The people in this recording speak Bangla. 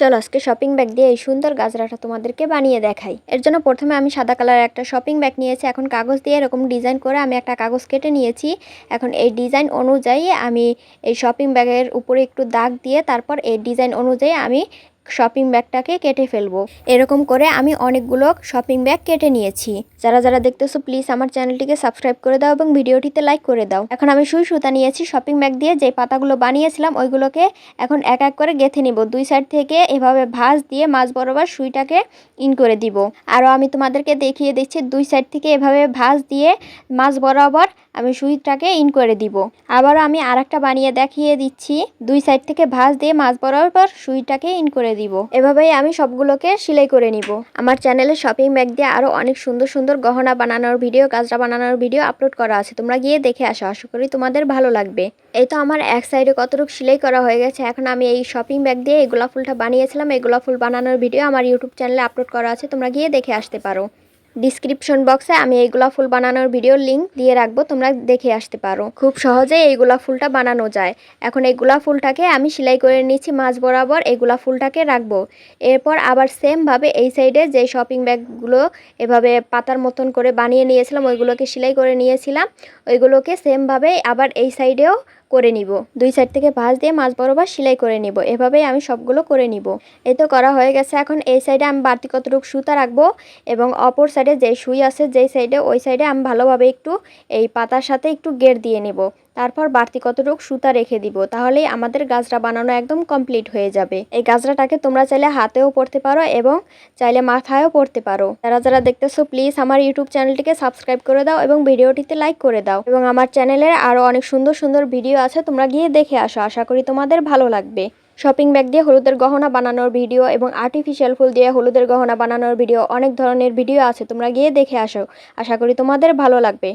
চলো আজকে শপিং ব্যাগ দিয়ে এই সুন্দর গাজরাটা তোমাদেরকে বানিয়ে দেখাই। এর জন্য প্রথমে আমি সাদা কালার একটা শপিং ব্যাগ নিয়েছি, এখন কাগজ দিয়ে এরকম ডিজাইন করে আমি একটা কাগজ কেটে নিয়েছি। এখন এই ডিজাইন অনুযায়ী আমি এই শপিং ব্যাগের উপরে একটু দাগ দিয়ে তারপর এই ডিজাইন অনুযায়ী আমি শপিং ব্যাগটাকে কেটে ফেলব। এরকম করে আমি অনেকগুলো শপিং ব্যাগ কেটে নিয়েছি। যারা যারা দেখতেছো প্লিজ আমার চ্যানেলটিকে সাবস্ক্রাইব করে দাও এবং ভিডিওটিতে লাইক করে দাও। এখন আমি সুই সুতা নিয়েছি শপিং ব্যাগ দিয়ে যে পাতাগুলো বানিয়েছিলাম, ওইগুলোকে এখন এক এক করে গেথে নিব। দুই সাইড থেকে এভাবে ভাঁজ দিয়ে মাছ বরাবর সুইটাকে ইন করে দিব। আরও আমি তোমাদেরকে দেখিয়ে দিচ্ছি, দুই সাইড থেকে এভাবে ভাঁজ দিয়ে মাছ বরাবর আমি সুইটাকে ইন করে দিব। আবারও আমি আরেকটা বানিয়ে দেখিয়ে দিচ্ছি। দুই সাইড থেকে ভাঁজ দিয়ে মাছ বরাবর সুইটাকে ইন করে দিব। এভাবেই আমি সবগুলোকে সেলাই করে নিব। আমার চ্যানেলে শপিং ব্যাগ দিয়ে আরও অনেক সুন্দর সুন্দর গহনা বানানোর ভিডিও গাজরা বানানোর ভিডিও আপলোড করা আছে। তোমরা গিয়ে দেখে আসো। আশা করি তোমাদের ভালো লাগবে। এই তো আমার এক সাইডে কতটুকু সেলাই করা হয়ে গেছে। এখন আমি এই শপিং ব্যাগ দিয়ে এই গোলাপ ফুলটা বানিয়েছিলাম। এই গোলাপ ফুল বানানোর ভিডিও আমার ইউটিউব চ্যানেলে আপলোড করা আছে। তোমরা গিয়ে দেখে আসতে পারো। ডিসক্রিপশন বক্সে আমি এই গোলাপ ফুল বানানোর ভিডিওর লিঙ্ক দিয়ে রাখব, তোমরা দেখে আসতে পারো। খুব সহজেই এই গোলাপ ফুলটা বানানো যায়। এখন এই গোলাপ ফুলটাকে আমি সেলাই করে নিচ্ছি মাঝ বরাবর, এই গোলাপ ফুলটাকে রাখব। এরপর আবার সেমভাবে এই সাইডে যে শপিং ব্যাগগুলো এভাবে পাতার মতন করে বানিয়ে নিয়েছিলাম, ওইগুলোকে সেলাই করে নিয়েছিলাম। ওইগুলোকে সেমভাবে আবার এই সাইডেও করে নিব। দুই সাইড থেকে ভাঁজ দিয়ে মাছ বরাবর সেলাই করে নিব। এভাবেই আমি সবগুলো করে নিব। এই তো করা হয়ে গেছে। এখন এই সাইডে আমি বাড়তি কতটুকু সুতা রাখব এবং অপর সাইডে যে সুই আছে, যেই সাইডে ওই সাইডে আমি ভালোভাবে একটু এই পাতার সাথে একটু গের দিয়ে নেব। তারপর বাড়তি কতটুকু সুতা রেখে দিব, তাহলেই আমাদের গাজরা বানানো একদম কমপ্লিট হয়ে যাবে। এই গাজরাটাকে তোমরা চাইলে হাতেও পড়তে পারো এবং চাইলে মাথায়ও পড়তে পারো। যারা যারা দেখতেছো প্লিজ আমার ইউটিউব চ্যানেলটিকে সাবস্ক্রাইব করে দাও এবং ভিডিওটিতে লাইক করে দাও। এবং আমার চ্যানেলের আরও অনেক সুন্দর সুন্দর ভিডিও আছে, তোমরা গিয়ে দেখে আসো। আশা করি তোমাদের ভালো লাগবে। শপিং ব্যাগ দিয়ে হলুদের গহনা বানানোর ভিডিও এবং আর্টিফিশিয়াল ফুল দিয়ে হলুদের গহনা বানানোর ভিডিও অনেক ধরনের ভিডিও আছে, তোমরা গিয়ে দেখে আসো। আশা করি তোমাদের ভালো লাগবে।